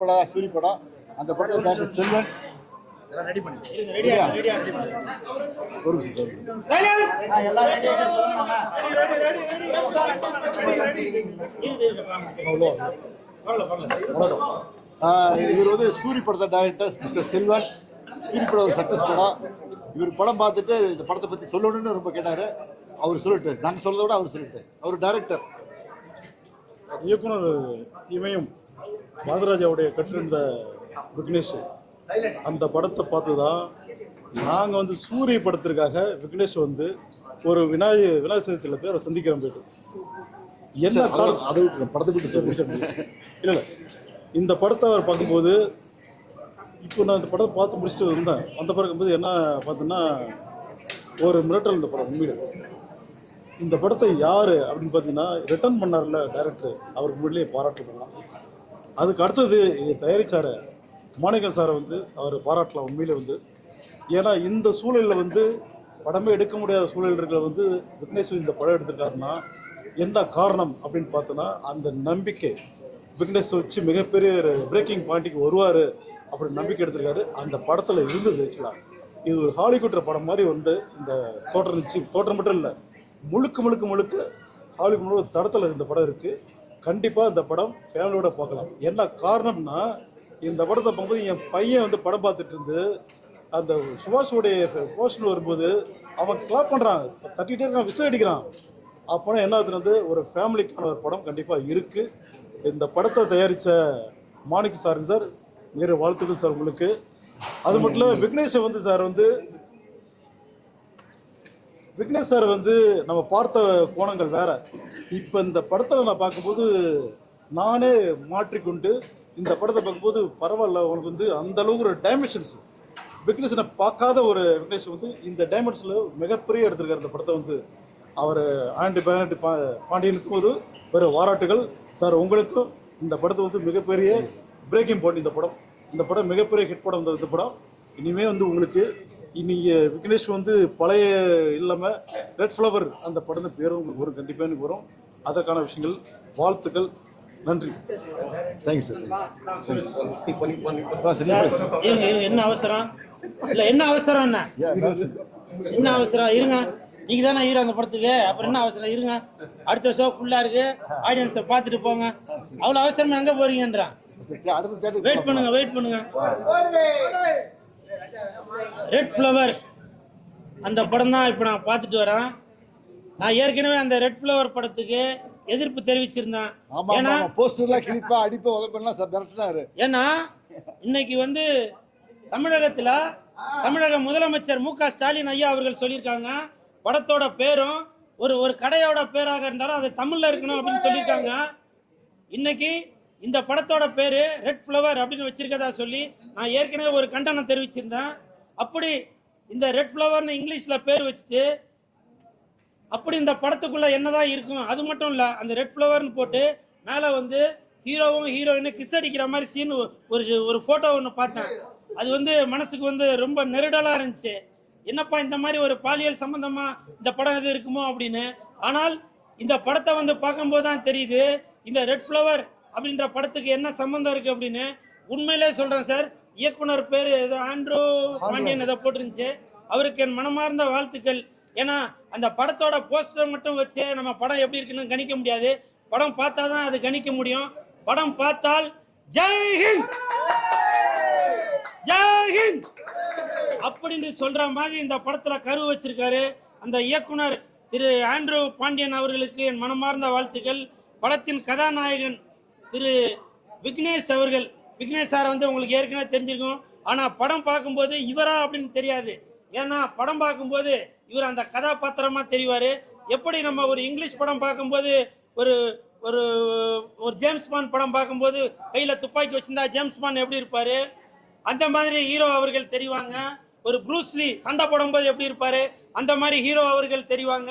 படம் சூரி படம் அந்த படத்தில் டாக்டர் செல்வன் ரெடி இவர் வந்து சூரி படத்தை டைரக்டர் மிஸ்டர் செல்வன் சூரி படம் ஒரு சக்ஸஸ் படம் இவர் படம் பார்த்துட்டு இந்த படத்தை பற்றி சொல்லணும்னு ரொம்ப கேட்டார் அவர் சொல்லிட்டு நாங்கள் சொல்றதை விட அவர் சொல்லிட்டு அவர் டைரக்டர் இயக்குனர் இமயம் மாதராஜாவுடைய கற்றிருந்த விக்னேஷ் அந்த படத்தை பார்த்து தான் நாங்கள் வந்து சூரிய படத்திற்காக விக்னேஷ் வந்து ஒரு விநாயக விநாயகர் சதுர்த்தியில் பேரை சந்திக்கிறோம் போயிட்டு. என்ன காரணம்? அதை விட்டு படத்தை விட்டு சொல்லி இல்லை இல்லை. இந்த படத்தை அவர் பார்க்கும்போது இப்போ நான் இந்த படத்தை பார்த்து முடிச்சுட்டு இருந்தேன் அந்த பார்க்கும்போது என்ன பார்த்தோன்னா ஒரு மிரட்டல் இந்த படம் உண்மையில. இந்த படத்தை யார் அப்படின்னு பார்த்தீங்கன்னா ரிட்டர்ன் பண்ணார்ல டைரக்டர் அவருக்கு முன்னாடியே பாராட்டலாம் அதுக்கு அடுத்தது இதை தயாரிச்சார மாணிக்கம் சாரை வந்து அவர் பாராட்டலாம் உண்மையிலே வந்து. ஏன்னா இந்த சூழலில் வந்து படமே எடுக்க முடியாத சூழல் இருக்கிற வந்து விக்னேஸ்வரி இந்த படம் எடுத்திருக்காருன்னா என்ன காரணம் அப்படின்னு பார்த்தோன்னா அந்த நம்பிக்கை. விக்னேஷ் வச்சு மிகப்பெரிய பிரேக்கிங் பாயிண்ட்டுக்கு வருவார் அப்படின்னு நம்பிக்கை எடுத்திருக்காரு. அந்த படத்தில் இருந்தது ஆக்சுவலாக இது ஒரு ஹாலிவுட் படம் மாதிரி வந்து இந்த தோற்றம் இருந்துச்சு தோற்றம் மட்டும் இல்லை முழுக்க முழுக்க முழுக்க ஹாலிவுட் முழு தடத்தில் இந்த படம் இருக்குது கண்டிப்பாக இந்த படம் ஃபேமிலியோட பார்க்கலாம். என்ன காரணம்னா இந்த படத்தை பார்க்கும்போது என் பையன் வந்து படம் பார்த்துட்டு இருந்து அந்த சுபாஷோடைய போஸ்டர் வரும்போது அவன் கிளாப் பண்ணுறான் தட்டிகிட்டே இருக்கான் விசில் அடிக்கிறான். அப்போனா என்ன ஆகுதுன்னு வந்து ஒரு ஃபேமிலிக்கான ஒரு படம் கண்டிப்பாக இருக்குது இந்த படத்தை தயாரித்த மாணிக் சாருங்க சார் நிறைய வாழ்த்துக்கள் சார் உங்களுக்கு. அது மட்டும் இல்லை விக்னேஷை வந்து சார் வந்து விக்னேஷ் சார் வந்து நம்ம பார்த்த கோணங்கள் வேற. இப்போ இந்த படத்தில் நான் பார்க்கும்போது நானே மாற்றிக்கொண்டு இந்த படத்தை பார்க்கும்போது பரவாயில்ல உனக்கு வந்து அந்த அளவுக்கு ஒரு டைமென்ஷன்ஸ் விக்னேஷனை பார்க்காத ஒரு விக்னேஷ் வந்து இந்த டைமென்ஷனில் மிகப்பெரிய எடுத்திருக்காரு இந்த படத்தை வந்து. அவர் ஆண்டி பதினெட்டு பா பாண்டியனுக்கும் ஒரு ஒரு பாராட்டுகள். சார் உங்களுக்கும் இந்த படத்தை வந்து மிகப்பெரிய பிரேக்கிங் பாயிண்ட் இந்த படம். இந்த படம் மிகப்பெரிய ஹிட் படம் இந்த இந்த படம். இனிமே வந்து உங்களுக்கு இன்னைக்கு விக்னேஷ் வந்து பழைய இல்லாமல் ரெட் ஃப்ளவர் அந்த படம் பேரும் உங்களுக்கு வரும். கண்டிப்பாக எனக்கு வரும். அதற்கான விஷயங்கள் வாழ்த்துக்கள். நன்றி. Thank you sir. இருங்க இருங்க. என்ன அவசரம்? இல்ல என்ன அவசரம் என்ன? என்ன அவசரம்? இருங்க. நீங்க தானே ஹீரோ அந்த படத்துக்கு? அப்புறம் என்ன அவசரம்? இருங்க. அடுத்த ஷோ ஃபுல்லா இருக்கு. ஆடியன்ஸை பார்த்துட்டு போங்க. அவ்வளவு அவசரமா எங்க போறீங்கன்றான்? வெயிட் பண்ணுங்க வெயிட் பண்ணுங்க. ரெட் ஃப்ளவர் அந்த படம் தான் இப்போ நான் பார்த்துட்டு வரேன். நான் ஏற்கனவே அந்த ரெட் ஃப்ளவர் படத்துக்கு எதிர்ப்பு தெரிவிச்சிருந்தேன். ஏன்னா போஸ்டர்லாம் கிளிப்பா அடிப்பா உதப்பெல்லாம் மிரட்டினாரு. ஏன்னா இன்னைக்கு வந்து தமிழகத்துல தமிழக முதலமைச்சர் மு க ஸ்டாலின் ஐயா அவர்கள் சொல்லியிருக்காங்க. படத்தோட பேரும் ஒரு ஒரு கடையோட பேராக இருந்தாலும் அது தமிழ்ல இருக்கணும் அப்படின்னு சொல்லியிருக்காங்க. இன்னைக்கு இந்த படத்தோட பேரு ரெட் ஃப்ளவர் அப்படின்னு வச்சிருக்கதா சொல்லி நான் ஏற்கனவே ஒரு கண்டனம் தெரிவிச்சிருந்தேன். அப்படி இந்த ரெட் ஃப்ளவர்னு இங்கிலீஷில் பேர் வச்சுட்டு அப்படி இந்த படத்துக்குள்ள என்னதான் இருக்கும்? அது மட்டும் இல்லை அந்த ரெட் ஃப்ளவர்னு போட்டு மேலே வந்து ஹீரோவும் ஹீரோயினும் கிஸ் அடிக்கிற மாதிரி சீன் ஒரு ஒரு ஃபோட்டோ ஒன்று பார்த்தேன். அது வந்து மனசுக்கு வந்து ரொம்ப நெருடலாக இருந்துச்சு. என்னப்பா இந்த மாதிரி ஒரு பாலியல் சம்பந்தமா இந்த படம் எது இருக்குமோ அப்படின்னு. ஆனால் இந்த படத்தை வந்து பார்க்கும்போது தான் தெரியுது இந்த ரெட் ஃப்ளவர் அப்படின்ற படத்துக்கு என்ன சம்பந்தம் இருக்கு அப்படின்னு உண்மையிலே சொல்றேன் சார். இயக்குனர் பேர் ஏதோ ஆண்ட்ரூ பாண்டியன் ஏதோ போட்டிருந்துச்சு. அவருக்கு என் மனமார்ந்த வாழ்த்துக்கள். ஏன்னா அந்த படத்தோட போஸ்டர் மட்டும் வச்சு நம்ம படம் எப்படி இருக்குன்னு கணிக்க முடியாது. படம் பார்த்தா தான் அது கணிக்க முடியும். படம் பார்த்தால் ஜெய் ஹிந்த்! ஜெய் ஹிந்த்! அப்படின்னு சொல்ற மாதிரி இந்த படத்துல கரு வச்சிருக்காரு. அந்த இயக்குனர் திரு ஆண்ட்ரூ பாண்டியன் அவர்களுக்கு என் மனமார்ந்த வாழ்த்துக்கள். படத்தின் கதாநாயகன் திரு விக்னேஷ் அவர்கள் விக்னேஷ் சார் வந்து உங்களுக்கு ஏற்கனவே தெரிஞ்சிருக்கும். ஆனால் படம் பார்க்கும்போது இவரா அப்படின்னு தெரியாது. ஏன்னா படம் பார்க்கும்போது இவர் அந்த கதாபாத்திரமாக தெரிவார். எப்படி நம்ம ஒரு இங்கிலீஷ் படம் பார்க்கும்போது ஒரு ஒரு ஒரு ஜேம்ஸ் பான் படம் பார்க்கும்போது கையில் துப்பாக்கி வச்சிருந்தா ஜேம்ஸ் பான் எப்படி இருப்பார்? அந்த மாதிரி ஹீரோ அவர்கள் தெரிவாங்க. ஒரு ப்ரூஸ்லி சண்டை போடும்போது எப்படி இருப்பார்? அந்த மாதிரி ஹீரோ அவர்கள் தெரிவாங்க.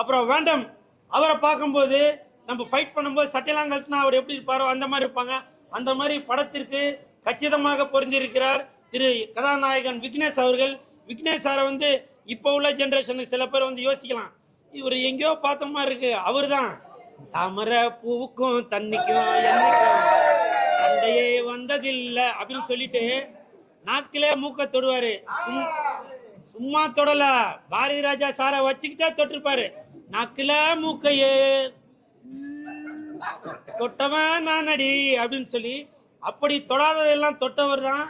அப்புறம் வேண்டம் அவரை பார்க்கும்போது நம்ம ஃபைட் பண்ணும்போது சட்டையெல்லாம் கழுத்துனா அவர் எப்படி இருப்பாரோ அந்த மாதிரி இருப்பாங்க. அந்த மாதிரி படத்திற்கு கச்சிதமாக பொருந்திருக்கிறார் திரு கதாநாயகன் விக்னேஷ் அவர்கள். விக்னேஷ் சாரை வந்து இப்போ உள்ள ஜென்ரேஷனுக்கு சில பேர் வந்து யோசிக்கலாம். இவர் எங்கேயோ பார்த்த மாதிரி இருக்கு. அவர் தான் தாமரை பூவுக்கும் தண்ணிக்கும் என்னைக்கும் சண்டையே வந்ததில்லை அப்படின்னு சொல்லிட்டு நாக்கிலே மூக்க தொடுவாரு. சும்- சும்மா தொடல. பாரதி ராஜா சாரை வச்சுக்கிட்டா தொட்டிருப்பாரு. நாக்கில மூக்கையே. தொட்டவன் நானடி அப்படின்னு சொல்லி அப்படி தொடாததெல்லாம் தொட்டவர் தான்.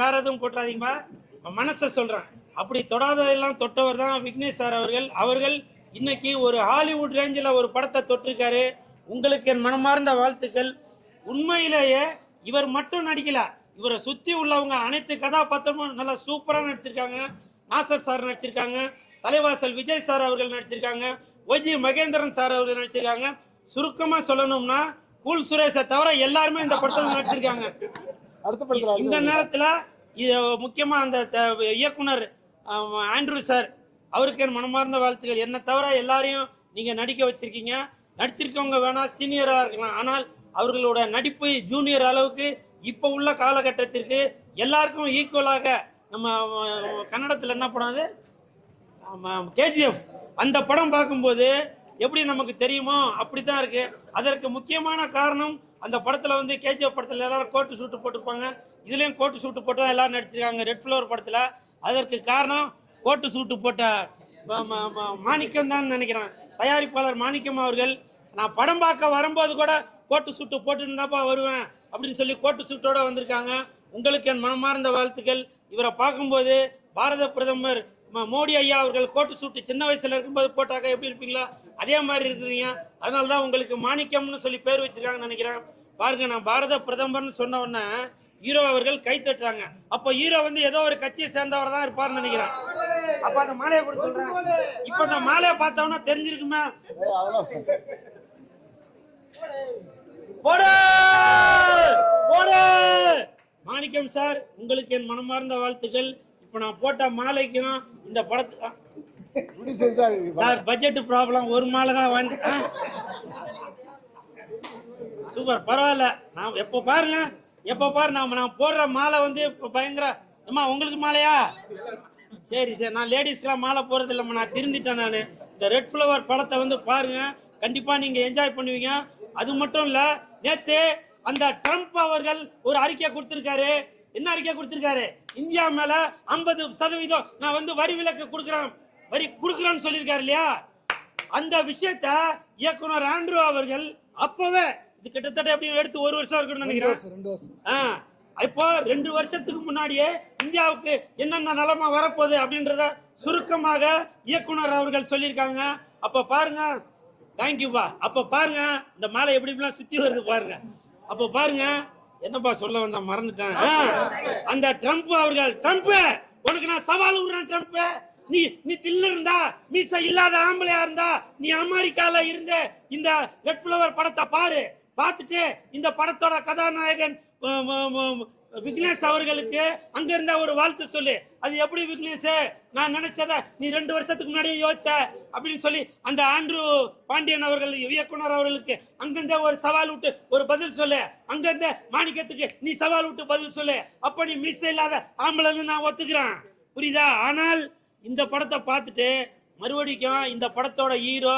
வேற எதுவும் போட்டுறாதீங்கப்பா. மனசை சொல்றேன். அப்படி தொடாததெல்லாம் தொட்டவர் தான் விக்னேஷ் சார் அவர்கள். அவர்கள் இன்னைக்கு ஒரு ஹாலிவுட் ரேஞ்சில் ஒரு படத்தை தொட்டிருக்காரு. உங்களுக்கு என் மனமார்ந்த வாழ்த்துக்கள். உண்மையிலேயே இவர் மட்டும் நடிக்கல. இவரை சுற்றி உள்ளவங்க அனைத்து கதாபாத்திரமும் நல்லா சூப்பராக நடிச்சிருக்காங்க. நாசர் சார் நடிச்சிருக்காங்க. தலைவாசல் விஜய் சார் அவர்கள் நடிச்சிருக்காங்க. ஒஜி மகேந்திரன் சார் அவர்கள் நடிச்சிருக்காங்க. சுருக்கமா சொல்லணும்னா கூல் சுரேஷை தவிர எல்லாருமே இந்த படத்துல நடிச்சிருக்காங்க. இந்த நேரத்துல இது முக்கியமா அந்த இயக்குனர் ஆண்ட்ரூ சார் அவருக்கு என் மனமார்ந்த வாழ்த்துக்கள். என்ன தவிர எல்லாரையும் நீங்க நடிக்க வச்சிருக்கீங்க. நடிச்சிருக்கவங்க வேணா சீனியரா இருக்கலாம். ஆனால் அவர்களோட நடிப்பு ஜூனியர் அளவுக்கு இப்போ உள்ள காலகட்டத்திற்கு எல்லாருக்கும் ஈக்குவலாக நம்ம கன்னடத்துல என்ன அது? கேஜிஎஃப் அந்த படம் பார்க்கும்போது எப்படி நமக்கு தெரியுமோ அப்படி தான் இருக்கு. அதற்கு முக்கியமான காரணம் அந்த படத்தில் வந்து கேஜிஎஃப் படத்தில் எல்லாரும் கோட்டு சூட்டு போட்டிருப்பாங்க. இதுலேயும் கோட்டு சூட்டு போட்டு தான் எல்லாரும் நடிச்சிருக்காங்க ரெட் ஃப்ளவர் படத்தில். அதற்கு காரணம் கோட்டு சூட்டு போட்ட மாணிக்கம் தான் நினைக்கிறேன். தயாரிப்பாளர் மாணிக்கம் அவர்கள் நான் படம் பார்க்க வரும்போது கூட கோட்டு சூட்டு போட்டுன்னு தான்ப்பா வருவேன் அப்படின்னு சொல்லி கோட்டு சூட்டோட வந்திருக்காங்க. உங்களுக்கு என் மனமார்ந்த வாழ்த்துக்கள். இவரை பார்க்கும்போது பாரத பிரதமர் மோடி ஐயா அவர்கள் கோட்டு சூட்டு சின்ன வயசுல இருக்கும்போது போட்டாக்க எப்படி இருப்பீங்களா? அதே மாதிரி இருக்கிறீங்க. அதனால தான் உங்களுக்கு மாணிக்கம்னு சொல்லி பேர் வச்சிருக்காங்கன்னு நினைக்கிறேன். பாருங்க நான் பாரத பிரதமர்னு சொன்ன உடனே ஹீரோ அவர்கள் கை தட்டுறாங்க. அப்போ ஹீரோ வந்து ஏதோ ஒரு கட்சியை சேர்ந்தவர் தான் இருப்பார்னு நினைக்கிறேன். அப்ப அந்த மாலையை கூட சொல்றேன். இப்ப அந்த மாலையை பார்த்தோம்னா தெரிஞ்சிருக்குமே. போடு! போடு! மாணிக்கம் சார் உங்களுக்கு என் மனமார்ந்த வாழ்த்துக்கள். இப்ப நான் போட்ட மாலைக்கும் இந்த படத்து இப்படி செஞ்சா இது சார் பட்ஜெட் ப்ராப்ளம் ஒரு மாலை தான் வந்து சூப்பர் பரவாயில்ல. நான் எப்போ பாருங்க எப்போ பாரு நான் நான் போடுற மாலை வந்து இப்போ பயங்கர அம்மா உங்களுக்கு மாலையா? சரி சரி. நான் லேடிஸ்க்குலாம் மாலை போடுறது இல்லைம்மா நான் திருந்திட்டேன் நான். இந்த ரெட் ஃப்ளவர் படத்தை வந்து பாருங்க. கண்டிப்பாக நீங்கள் என்ஜாய் பண்ணுவீங்க. அது மட்டும் இல்லை நேற்று அந்த ட்ரம்ப் அவர்கள் ஒரு அறிக்கை கொடுத்துருக்காரு. என்ன அறிக்கை கொடுத்துருக்காரு? இந்தியா மேல ஐம்பது சதவீதம் நான் வந்து வரி விலக்கு கொடுக்குறேன். வரி கொடுக்குறேன்னு சொல்லியிருக்காரு இல்லையா? அந்த விஷயத்த இயக்குனர் ஆண்ட்ரூ அவர்கள் அப்பவே இது கிட்டத்தட்ட எப்படி எடுத்து ஒரு வருஷம் இருக்குன்னு நினைக்கிறேன் இப்போ ரெண்டு வருஷத்துக்கு முன்னாடியே இந்தியாவுக்கு என்னென்ன நிலைமை வரப்போகுது அப்படின்றத சுருக்கமாக இயக்குனர் அவர்கள் சொல்லியிருக்காங்க. அப்ப பாருங்க. தேங்க்யூப்பா அப்ப பாருங்க. இந்த மாலை எப்படி இப்படிலாம் சுத்தி வருது பாருங்க. அப்ப பாருங்க. என்னப்பா சொல்ல வந்த மறந்துட்டேன். அந்த ட்ரம்ப் அவர்கள் ட்ரம்ப் உனக்கு நான் சவால் விடுறேன் ட்ரம்ப். நீ நீ தில்லு இருந்தா மீச இல்லாத ஆம்பளையா இருந்தா நீ அமெரிக்கால இருந்த இந்த ரெட் ஃப்ளவர் படத்தை பாரு. பார்த்துட்டு இந்த படத்தோட கதாநாயகன் விக்னேஷ் அவர்களுக்கு அங்க இருந்த ஒரு வாழ்த்து சொல்லு. அது எப்படி விக்னேஷ்? நான் நினைச்சத நீ ரெண்டு வருஷத்துக்கு முன்னாடியே யோசிச்ச அப்படின்னு சொல்லி அந்த ஆண்ட்ரூ பாண்டியன் அவர்கள் இயக்குனர் அவர்களுக்கு அங்கிருந்த ஒரு சவால் விட்டு ஒரு பதில் சொல்லு. அங்கிருந்த மாணிக்கத்துக்கு நீ சவால் விட்டு பதில் சொல்லு. அப்ப நீ மிஸ் இல்லாத ஆம்பளைன்னு நான் ஒத்துக்கிறேன். புரியுதா? ஆனால் இந்த படத்தை பார்த்துட்டு மறுபடிக்கும் இந்த படத்தோட ஹீரோ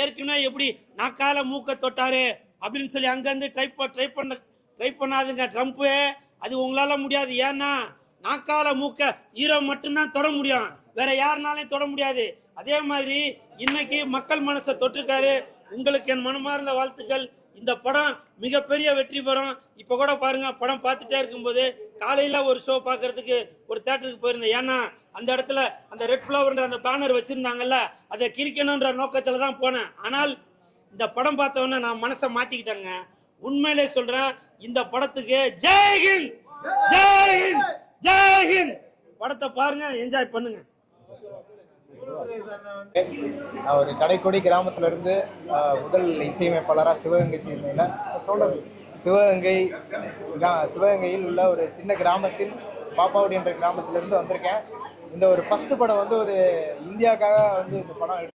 ஏற்கனவே எப்படி நாக்கால மூக்க தொட்டாரு அப்படின்னு சொல்லி அங்கேருந்து ட்ரை ட்ரை பண்ண ட்ரை பண்ணாதுங்க ட்ரம்ப்பு. அது உங்களால முடியாது. ஏன்னா நாக்கால மூக்க ஹீரோ மட்டும்தான் தொட முடியும். வேற யாருனாலையும் தொட முடியாது. அதே மாதிரி இன்னைக்கு மக்கள் மனசை தொட்டிருக்காரு. உங்களுக்கு என் மனமார்ந்த வாழ்த்துக்கள். இந்த படம் மிகப்பெரிய வெற்றி பெறும். இப்போ கூட பாருங்க படம் பார்த்துட்டே இருக்கும்போது காலையில ஒரு ஷோ பார்க்கறதுக்கு ஒரு தேட்டருக்கு போயிருந்தேன். ஏன்னா அந்த இடத்துல அந்த ரெட் ஃப்ளவர்ன்ற அந்த பேனர் வச்சிருந்தாங்கல்ல அதை கிழிக்கணுன்ற நோக்கத்துல தான் போனேன். ஆனால் இந்த படம் பார்த்தவொன்னே நான் மனசை மாத்திக்கிட்டேங்க. உண்மையிலே சொல்றேன் இந்த படத்துக்கு ஜெய்ஹிந்த் ஜெய்ஹிந்த் ஜெய்ஹிந்த் படத்தை பாருங்க என்ஜாய் பண்ணுங்க. நான் ஒரு கடைக்கோடி கிராமத்துல இருந்து முதல் இசையமைப்பாளராக சிவகங்கை சீமையில் சிவகங்கை சிவகங்கையில் உள்ள ஒரு சின்ன கிராமத்தில் பாப்பாவுடி என்ற கிராமத்திலிருந்து வந்திருக்கேன். இந்த ஒரு ஃபர்ஸ்ட் படம் வந்து ஒரு இந்தியாவுக்காக வந்து இந்த படம்